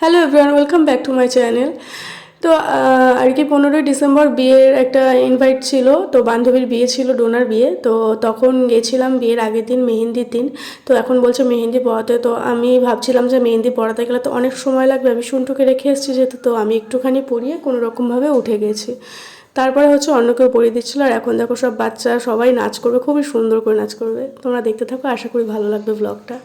Hello everyone welcome back to my channel তো আর কি পনেরোই ডিসেম্বর বিয়ের একটা ইনভাইট ছিল, তো বান্ধবীর বিয়ে ছিল, ডোনার বিয়ে, তো তখন গেছিলাম বিয়ের আগের দিন, মেহেন্দির দিন, তো এখন বলছে মেহেন্দি পড়াতে, তো আমি ভাবছিলাম যে মেহেন্দি পড়াতে গেলে তো অনেক সময় লাগবে, আমি শুনটুকে রেখে এসেছি যেহেতু, তো আমি একটুখানি পড়িয়ে কোনো রকমভাবে উঠে গেছি। তারপরে হচ্ছে অন্য কেউ পরিয়ে দিচ্ছিল, আর এখন দেখো সব বাচ্চা সবাই নাচ করবে, খুবই সুন্দর করে নাচ করবে, তোমরা দেখতে থাকো, আশা করি ভালো লাগবে ব্লগটা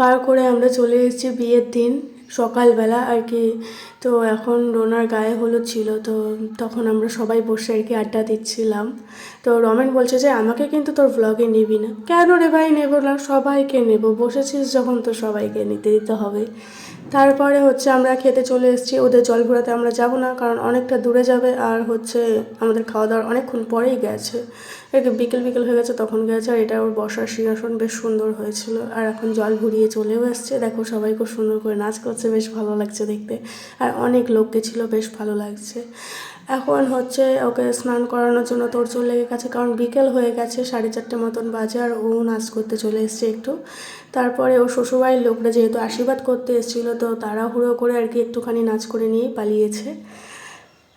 পার করে আমরা চলে এসেছি বিয়ের দিন, সকালবেলা আর কি। তো এখন রোনার গায়ে হলুদ ছিল, তো তখন আমরা সবাই বসে আর কি আড্ডা দিচ্ছিলাম। তো রমেন বলছে যে, আমাকে কিন্তু তোর ভ্লগে নিবি না। কেন রে ভাই, নেব না, সবাইকে নেব, বসেছিস যখন, তো সবাইকে নিতে, দিতে হবে। তারপরে হচ্ছে আমরা খেতে চলে এসেছি। ওদের জল ঘোরাতে আমরা যাব না, কারণ অনেকটা দূরে যাবে আর হচ্ছে আমাদের খাওয়া দাওয়ার অনেকক্ষণ পরেই গেছে। এটা বিকেল বিকেল হয়ে গেছে, তখন গেছে আর এটা ওর বসার সিংহাসন বেশ সুন্দর হয়েছিল। আর এখন জল ঘুরিয়ে চলেও এসছে। দেখো সবাই খুব সুন্দর করে নাচ করছে, বেশ ভালো লাগছে দেখতে। আর অনেক লোককে ছিল, বেশ ভালো লাগছে। এখন হচ্ছে ওকে স্নান করানোর জন্য তোর চলে গেছে, কারণ বিকেল হয়ে গেছে, সাড়ে চারটে মতন বাজে আর ও নাচ করতে চলে এসছে একটু। তারপরে ও শ্বশুরবাড়ির লোকরা যেহেতু আশীর্বাদ করতে এসেছিল, তো তাড়াহুড়ো করে আর কি একটুখানি নাচ করে নিয়ে পালিয়েছে।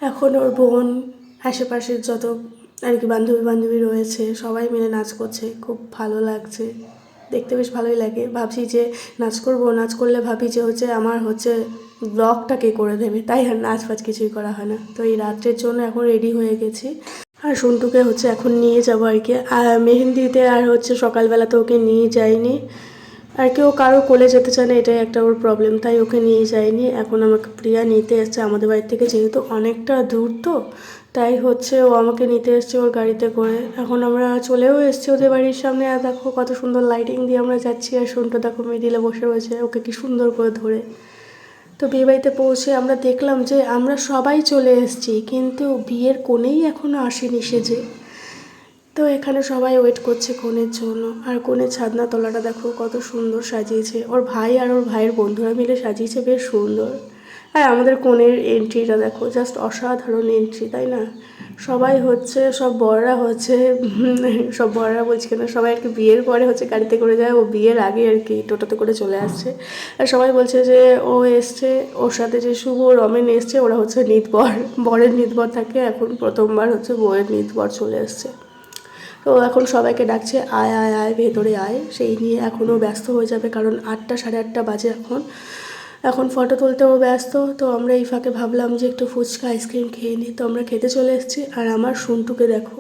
এখন ওর বোন, আশেপাশের যত আর কি বান্ধবী বান্ধবী রয়েছে, সবাই মিলে নাচ করছে, খুব ভালো লাগছে। দেখতে বেশ ভালোই লাগে। ভাবছি যে নাচ করব, নাচ করলে ভাবি যে হচ্ছে আমার হচ্ছে ব্লগটা কে করে দেবে। তাই আর নাচ ফাচ কিছুই করা হয় না। তো এই রাত্রের জন্য এখন রেডি হয়ে গেছি। আর সন্টুকে হচ্ছে এখন নিয়ে যাব আর কি। আর মেহেন্দিতে আর হচ্ছে সকালবেলা তো ওকে নিয়ে যাইনি। আর কেউ কারও কোলে যেতে চায় না, এটাই একটা ওর প্রবলেম তাই ওকে নিয়ে যায়নি এখন আমাকে প্রিয়া নিতে এসছে আমাদের বাড়ি থেকে, যেহেতু অনেকটা দূর তো তাই হচ্ছে ও আমাকে নিতে এসছে ওর গাড়িতে করে। এখন আমরা চলেও এসছি ওদের বাড়ির সামনে। আর দেখো কত সুন্দর লাইটিং দিয়ে আমরা যাচ্ছি। আর সন্টু দেখো মিডিলে বসে রয়েছে ওকে কি সুন্দর করে ধরে। তো বিয়েবাড়িতে পৌঁছে আমরা দেখলাম যে আমরা সবাই চলে এসেছি, কিন্তু বিয়ের কোণেই এখনও আসেনি সেজে তো এখানে সবাই ওয়েট করছে কোণের জন্য। আর কোণের ছাদনা তলাটা দেখো কত সুন্দর সাজিয়েছে। ওর ভাই আর ওর ভাইয়ের বন্ধুরা মিলে সাজিয়েছে, বেশ সুন্দর। আর আমাদের কোণের এন্ট্রিটা দেখো জাস্ট অসাধারণ এন্ট্রি তাই না? সবাই হচ্ছে, সব বড়রা হচ্ছে, সব বড়রা বলছি কেন, সবাই আর কি বিয়ের পরে হচ্ছে গাড়িতে করে যায়, ও বিয়ের আগে আর কি টোটোতে করে চলে আসছে। আর সবাই বলছে যে, ও এসছে, ওর সাথে যে শুভ রমেন এসছে, ওরা হচ্ছে নিতবর বরের নিতবর থাকে, এখন প্রথমবার হচ্ছে বউয়ের নিতবর চলে এসছে। তো এখন সবাইকে ডাকছে, আয় আয় আয়, ভেতরে আয়, সেই নিয়ে এখনও ব্যস্ত হয়ে যাবে, কারণ আটটা সাড়ে আটটা বাজে এখন। এখন ফটো তুলতেও ব্যস্ত, তো আমরা এই ফাঁকে ভাবলাম যে একটু ফুচকা, আইসক্রিম খেয়ে নিই। তো আমরা খেতে চলে এসেছি। আর আমার সন্টুকে দেখো।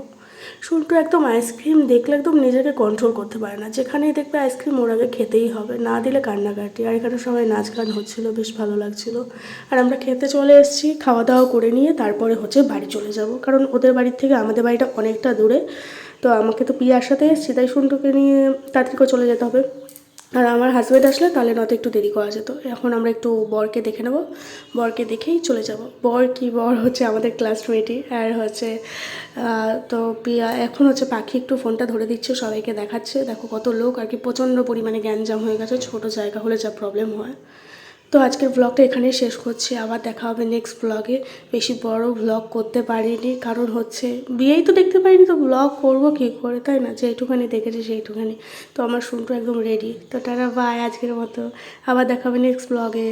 সন্টু একদম আইসক্রিম দেখলে একদম নিজেকে কন্ট্রোল করতে পারে না। যেখানেই দেখবে আইসক্রিম ওর আগে খেতেই হবে। না দিলে কান্নাকাটি। আর এখানে সবাই নাচ গান হচ্ছিল, বেশ ভালো লাগছিল। আর আমরা খেতে চলে এসেছি খাওয়া দাওয়া করে নিয়ে তারপরে হচ্ছে বাড়ি চলে যাব। কারণ ওদের বাড়ির থেকে আমাদের বাড়িটা অনেকটা দূরে। তো আমাকে তো পিয়ার সাথে এসেছি, তাই সন্টুকে নিয়ে করে চলে যেতে হবে। আর আমার হাজব্যান্ড আসলে তাহলে নয়তো একটু দেরি করা যেত। এখন আমরা একটু বরকে দেখে নেব। বরকে দেখেই চলে যাব। বর কি বর হচ্ছে আমাদের ক্লাসমেটই আর হচ্ছে তো পিয়া এখন হচ্ছে পাখি একটু ফোনটা ধরে দিচ্ছে, সবাইকে দেখাচ্ছে। দেখো কত লোক, আর কি প্রচণ্ড পরিমাণে গ্যাঞ্জাম হয়ে গেছে। ছোট জায়গা হলে যা প্রবলেম হয়। তো আজকের ব্লগটা এখানে শেষ করছি। আবার দেখা হবে নেক্সট ব্লগে বেশি বড় ব্লগ করতে পারিনি, কারণ হচ্ছে বিয়েই তো দেখতে পারিনি, তো ব্লগ করব কি করে, তাই না? যেইটুখানি দেখেছি সেইটুখানি। তো আমার শুনটা একদম রেডি তো তারা বাই আজকের মতো। আবার দেখা হবে নেক্সট ব্লগে